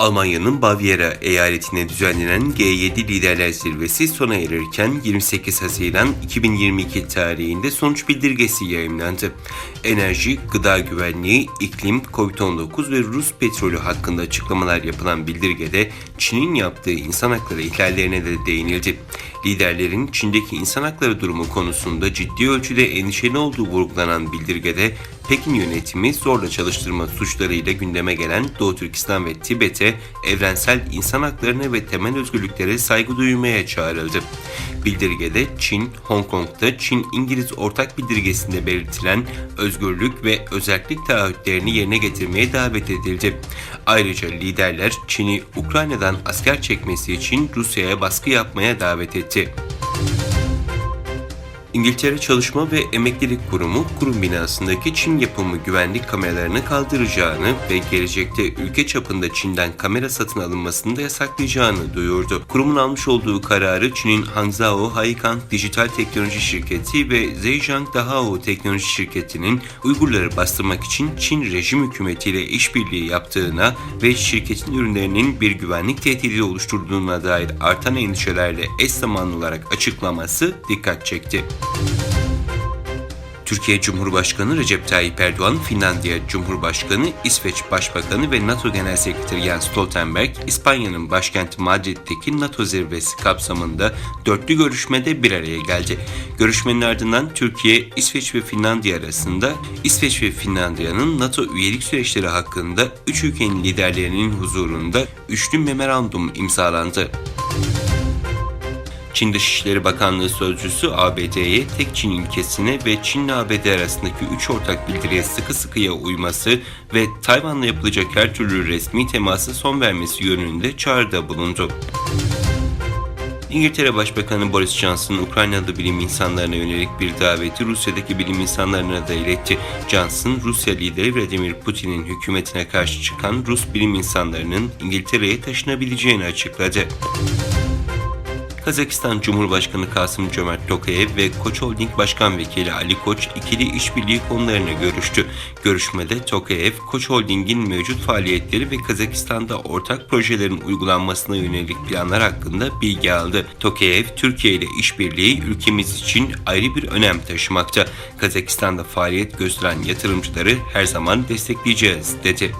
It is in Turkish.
Almanya'nın Bavyera eyaletine düzenlenen G7 Liderler Zirvesi sona erirken 28 Haziran 2022 tarihinde sonuç bildirgesi yayımlandı. Enerji, gıda güvenliği, iklim, Covid-19 ve Rus petrolü hakkında açıklamalar yapılan bildirgede Çin'in yaptığı insan hakları ihlallerine de değinildi. Liderlerin Çin'deki insan hakları durumu konusunda ciddi ölçüde endişeli olduğu vurgulanan bildirgede Pekin yönetimi zorla çalıştırma suçlarıyla gündeme gelen Doğu Türkistan ve Tibet'e evrensel insan haklarına ve temel özgürlüklere saygı duymaya çağrıldı. Bildirgede Çin, Hong Kong'da Çin-İngiliz ortak bildirgesinde belirtilen özgürlük ve özellik taahhütlerini yerine getirmeye davet edildi. Ayrıca liderler Çin'i Ukrayna'dan asker çekmesi için Rusya'ya baskı yapmaya davet etti. İngiltere Çalışma ve Emeklilik Kurumu, kurum binasındaki Çin yapımı güvenlik kameralarını kaldıracağını ve gelecekte ülke çapında Çin'den kamera satın alınmasını da yasaklayacağını duyurdu. Kurumun almış olduğu kararı Çin'in Hangzhou Haikang Dijital Teknoloji Şirketi ve Zhejiang Dahao Teknoloji Şirketi'nin Uygurları bastırmak için Çin rejim hükümetiyle işbirliği yaptığına ve şirketin ürünlerinin bir güvenlik tehdidi oluşturduğuna dair artan endişelerle eş zamanlı olarak açıklaması dikkat çekti. Türkiye Cumhurbaşkanı Recep Tayyip Erdoğan, Finlandiya Cumhurbaşkanı, İsveç Başbakanı ve NATO Genel Sekreteri Jens Stoltenberg, İspanya'nın başkenti Madrid'deki NATO zirvesi kapsamında dörtlü görüşmede bir araya geldi. Görüşmenin ardından Türkiye, İsveç ve Finlandiya arasında İsveç ve Finlandiya'nın NATO üyelik süreçleri hakkında üç ülkenin liderlerinin huzurunda üçlü memorandum imzalandı. Çin Dışişleri Bakanlığı Sözcüsü ABD'ye tek Çin ilkesine ve Çin'le ABD arasındaki üç ortak bildiriye sıkı sıkıya uyması ve Tayvan'la yapılacak her türlü resmi temasa son vermesi yönünde çağrıda bulundu. İngiltere Başbakanı Boris Johnson, Ukraynalı bilim insanlarına yönelik bir daveti Rusya'daki bilim insanlarına da iletti. Johnson, Rusya lideri Vladimir Putin'in hükümetine karşı çıkan Rus bilim insanlarının İngiltere'ye taşınabileceğini açıkladı. Kazakistan Cumhurbaşkanı Kasım Cömert Tokayev ve Koç Holding Başkan Vekili Ali Koç ikili işbirliği konularını görüştü. Görüşmede Tokayev, Koç Holding'in mevcut faaliyetleri ve Kazakistan'da ortak projelerin uygulanmasına yönelik planlar hakkında bilgi aldı. Tokayev, Türkiye ile işbirliği ülkemiz için ayrı bir önem taşımakta. Kazakistan'da faaliyet gösteren yatırımcıları her zaman destekleyeceğiz dedi.